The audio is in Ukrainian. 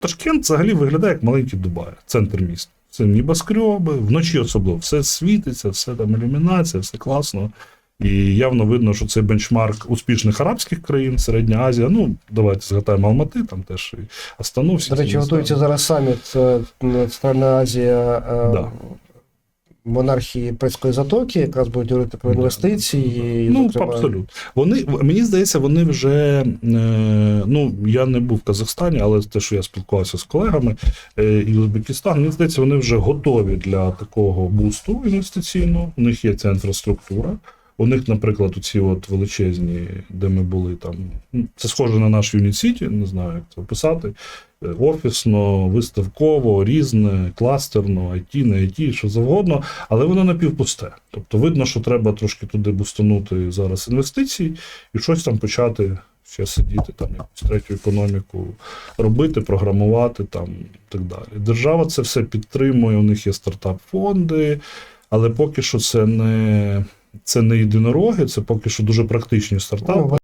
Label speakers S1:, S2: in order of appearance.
S1: Ташкент взагалі виглядає як маленький Дубай, центр міста. Це небоскреби, вночі особливо все світиться, все там ілюмінація, все класно. І явно видно, що це бенчмарк успішних арабських країн, Середня Азія. Ну, давайте згадаємо Алмати, там теж і Астану.
S2: До речі, готується зараз саміт е, Центральна Азія е,
S1: Да.
S2: Монархії Перської затоки, якраз будуть говорити про інвестиції. і,
S1: Ну,
S2: зокрема,
S1: абсолютно. Вони, мені здається, вони вже. Е, ну, я не був в Казахстані, але те, що я спілкувався з колегами е, і Узбекистан, мені здається, вони вже готові для такого бусту інвестиційного. У них є ця інфраструктура. У них, наприклад, оці от величезні, де ми були там. ну, Це схоже на наш Юніт-Сіті, не знаю, як це описати. Е, Офісно, виставково, різне, кластерно, IT, не IT, що завгодно, але воно напівпусте. Тобто видно, що треба трошки туди бустанути зараз інвестицій і щось там почати ще сидіти, там якусь третю економіку робити, програмувати там і так далі. Держава це все підтримує, у них є стартап-фонди, але поки що це не. Це не єдинороги, це поки що дуже практичні стартапи.